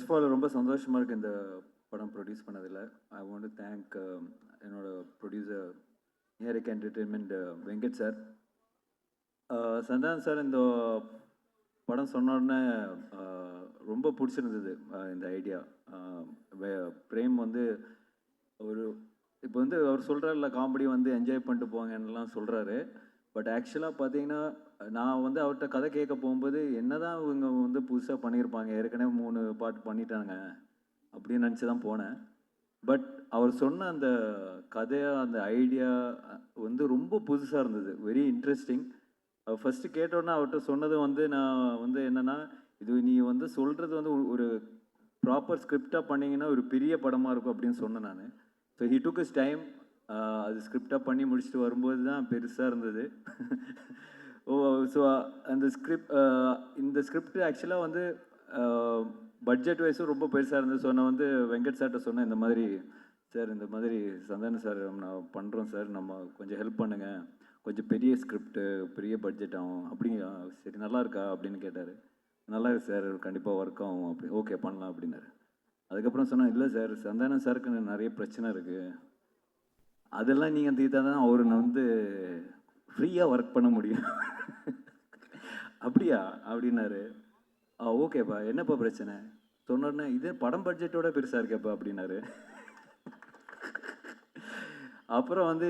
Of all ரொம்ப சந்தோஷமாக இருக்குது இந்த படம் ப்ரொடியூஸ் பண்ணதில். ஐ வாண்ட் டு தேங்க் என்னோட producer ஹேரிக் entertainment Venkat sir Santhanam sir இந்த படம் சொன்னோடனே uh, ரொம்ப பிடிச்சிருந்தது uh, இந்த ஐடியா uh, பிரேம் வந்து ஒரு இப்போ வந்து அவர் சொல்கிறாருல காமெடி வந்து என்ஜாய் பண்ணிட்டு போங்கன்னெலாம் சொல்கிறாரு பட் ஆக்சுவலாக பார்த்தீங்கன்னா நான் வந்து அவர்கிட்ட கதை கேட்க போகும்போது என்னதான் இவங்க வந்து புதுசாக பண்ணியிருப்பாங்க. ஏற்கனவே மூணு பாட்டு பண்ணிட்டாங்க அப்படின்னு நினச்சி தான் போனேன். பட் அவர் சொன்ன அந்த கதையாக அந்த ஐடியா வந்து ரொம்ப புதுசாக இருந்தது. வெரி இன்ட்ரெஸ்டிங் ஃபஸ்ட்டு கேட்டோன்னே அவர்கிட்ட சொன்னது வந்து நான் வந்து என்னென்னா இது நீ வந்து சொல்கிறது வந்து ஒரு- ப்ராப்பர் ஸ்கிரிப்டாக பண்ணிங்கன்னா ஒரு பெரிய படமாக இருக்கும் அப்படின்னு சொன்னேன் நான். So he took his time அது ஸ்கிரிப்டாக பண்ணி முடிச்சுட்டு வரும்போது தான் பெருசாக இருந்தது. ஓ ஸோ அந்த ஸ்கிரிப்ட் இந்த ஸ்கிரிப்ட் ஆக்சுவலாக வந்து பட்ஜெட் வைஸும் ரொம்ப பெருசாக இருந்தது. ஸோ நான் வந்து வெங்கட் சார்கிட்ட சொன்னேன் இந்த மாதிரி சார் இந்த மாதிரி சந்தான சார் நான் பண்ணுறோம் சார் நம்ம கொஞ்சம் ஹெல்ப் பண்ணுங்கள் கொஞ்சம் பெரிய ஸ்கிரிப்ட் பெரிய பட்ஜெட் ஆகும். அப்படிங்க சரி நல்லா இருக்கா? அப்படின்னு கேட்டார். நல்லா இருக்கு சார் கண்டிப்பாக ஒர்க் ஆகும். அப்படி ஓகே பண்ணலாம் அப்படின்னாரு. அதுக்கப்புறம் சொன்னேன் இல்லை சார் சந்தானம் சாருக்கு நிறைய பிரச்சனை இருக்குது அதெல்லாம் நீங்கள் தீர்த்தா தான் அவர் வந்து ஃப்ரீயாக ஒர்க் பண்ண முடியும். அப்படியா? அப்படின்னாரு. ஆ ஓகேப்பா. என்னப்பா பிரச்சனை? சொன்ன இதே படம் பட்ஜெட்டோட பெருசாக இருக்கேப்பா அப்படின்னாரு. அப்புறம் வந்து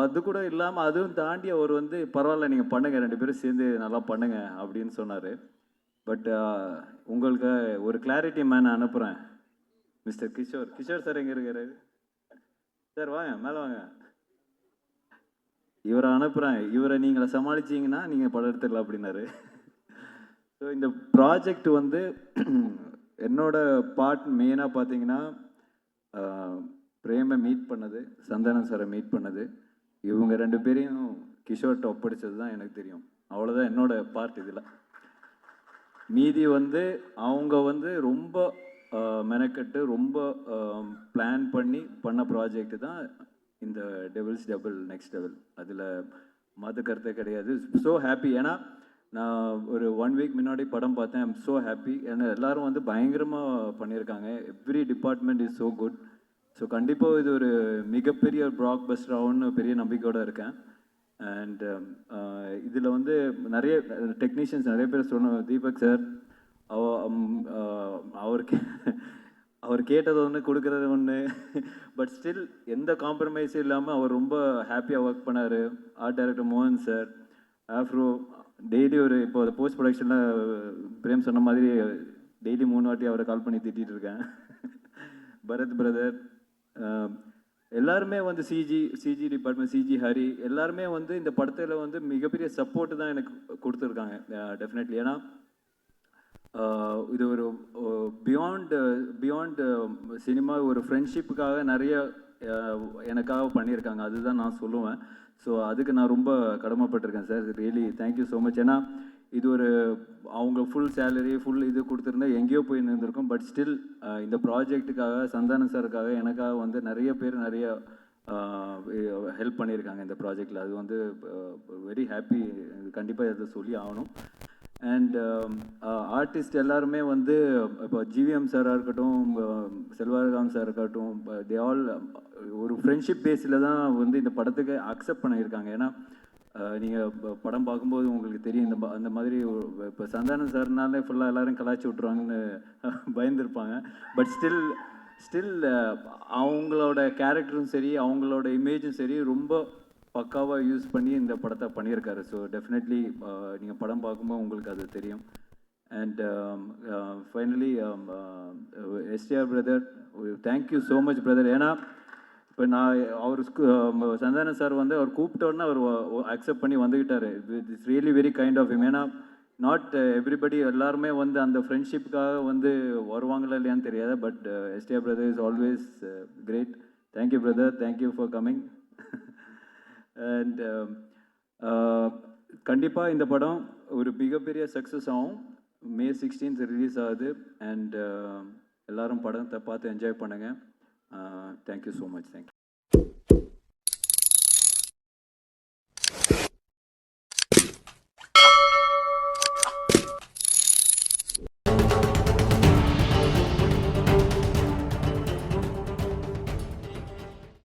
அது கூட இல்லாமல் அதுவும் தாண்டி அவர் வந்து பரவாயில்ல நீங்கள் பண்ணுங்கள் ரெண்டு பேரும் சேர்ந்து நல்லா பண்ணுங்கள் அப்படின்னு சொன்னார். பட் உங்களுக்கு ஒரு கிளாரிட்டி மேன் அனுப்புகிறேன் மிஸ்டர் கிஷோர். கிஷோர் சார் எங்கே இருக்காரு? சார் வாங்க மேலே வாங்க. இவரை அனுப்புகிறேன் இவரை நீங்களை சமாளிச்சிங்கன்னா நீங்கள் படம் எடுத்துடலாம் அப்படின்னாரு. ஸோ இந்த ப்ராஜெக்ட் வந்து என்னோட பார்ட் மெயினாக பார்த்தீங்கன்னா பிரேமை மீட் பண்ணது சந்தானம் சாரை மீட் பண்ணது. இவங்க ரெண்டு பேரையும் கிஷோர்கிட்ட ஒப்படைச்சது தான் எனக்கு தெரியும். அவ்வளோதான் என்னோட பார்ட் இதில். மீதி வந்து அவங்க வந்து ரொம்ப மெனக்கட்டு மெனக்கெட்டு ரொம்ப பிளான் பண்ணி பண்ண ப்ராஜெக்ட் தான் இந்த டெபிள்ஸ் டபுள் நெக்ஸ்ட் டெபிள் அதில் மாற்று கருத்தே கிடையாது. ஸோ ஹாப்பி ஏன்னா நான் ஒரு ஒன் வீக் முன்னாடி படம் பார்த்தேன். ஐம் ஸோ ஹாப்பி ஏன்னா எல்லோரும் வந்து பயங்கரமாக பண்ணியிருக்காங்க. Every department is so good so கண்டிப்பாக இது ஒரு மிகப்பெரிய ப்ராக் பஸ்டர் ஆகும்னு பெரிய நம்பிக்கையோடு இருக்கேன். அண்ட் um, இதில் வந்து நிறைய டெக்னீஷியன்ஸ் நிறைய பேர் சொன்ன தீபக் சார் அவ அவருக்கு அவர் கேட்டது ஒன்று கொடுக்கறது ஒன்று பட் ஸ்டில் எந்த காம்ப்ரமைஸும் இல்லாமல் அவர் ரொம்ப ஹாப்பியாக ஒர்க் பண்ணார். ஆர்ட் டைரக்டர் மோகன் சார் ஆஃப்ரோ டெய்லி ஒரு இப்போ போஸ்ட் ப்ரொடக்ஷனில் பிரேம் சொன்ன மாதிரி டெய்லி மூணு வாட்டி அவரை கால் பண்ணி திட்டிகிட்டு இருக்கேன். பரத் பிரதர் எல்லாருமே வந்து CG CG department CG Hari எல்லாருமே வந்து இந்த படத்தில் வந்து மிகப்பெரிய சப்போர்ட் தான் எனக்கு கொடுத்துருக்காங்க. டெஃபினெட்லி ஏன்னா இது ஒரு பியாண்டு பியாண்ட் சினிமா ஒரு ஃப்ரெண்ட்ஷிப்புக்காக நிறைய எனக்காக பண்ணியிருக்காங்க. அதுதான் நான் சொல்லுவேன். ஸோ அதுக்கு நான் ரொம்ப கடமைப்பட்டிருக்கேன் sir really thank you so much ஏன்னா இது ஒரு அவங்க ஃபுல் சேலரி ஃபுல் இது கொடுத்துருந்தா எங்கேயோ போய் நின்றுருக்கோம். பட் ஸ்டில் இந்த ப்ராஜெக்ட்டுக்காக சந்தானம் சாருக்காக எனக்காக வந்து நிறைய பேர் நிறைய ஹெல்ப் பண்ணியிருக்காங்க இந்த ப்ராஜெக்டில் அது வந்து வெரி ஹாப்பி கண்டிப்பாக இதை சொல்லி ஆகணும். அண்ட் ஆர்டிஸ்ட் um, uh, எல்லாருமே வந்து இப்போ ஜிவிஎம் சாராக இருக்கட்டும் செல்வாரகாம் செல்வராம் சார் இருக்கட்டும் தே ஆல் ஒரு ஃப்ரெண்ட்ஷிப் பேஸில் தான் வந்து இந்த படத்துக்கு அக்செப்ட் பண்ணியிருக்காங்க. ஏன்னா நீங்கள் படம் பார்க்கும்போது உங்களுக்கு தெரியும் இந்த அந்த மாதிரி இப்போ சந்தானம் சார்னாலே ஃபுல்லாக எல்லாரும் கலாச்சி விட்ருவாங்கன்னு பயந்துருப்பாங்க. பட் ஸ்டில் ஸ்டில் அவங்களோட கேரக்டரும் சரி அவங்களோட இமேஜும் சரி ரொம்ப பக்காவாக யூஸ் பண்ணி இந்த படத்தை பண்ணியிருக்காரு. ஸோ டெஃபினெட்லி நீங்கள் படம் பார்க்கும்போது உங்களுக்கு அது தெரியும். And finally STR brother thank you so much brother ஏன்னா இப்போ நான் அவர் சந்தான சார் வந்து அவர் கூப்பிட்டோன்னே அவர் அக்செப்ட் பண்ணி வந்துக்கிட்டாரு it's really very kind of him. ஏன்னா நாட் எவ்ரிபடி எல்லாருமே வந்து அந்த ஃப்ரெண்ட்ஷிப்புக்காக வந்து வருவாங்களா இல்லையான்னு தெரியாது. But STR brother is always great thank you brother thank you for coming and um, uh, கண்டிப்பாக இந்த படம் ஒரு மிகப்பெரிய சக்ஸஸ் ஆகும். மே சிக்ஸ்டீன்த் ரிலீஸ் ஆகுது. அண்ட் uh, எல்லாரும் படத்தை பார்த்து என்ஜாய் பண்ணுங்கள் தேங்க்யூ ஸோ மச் தேங்க்யூ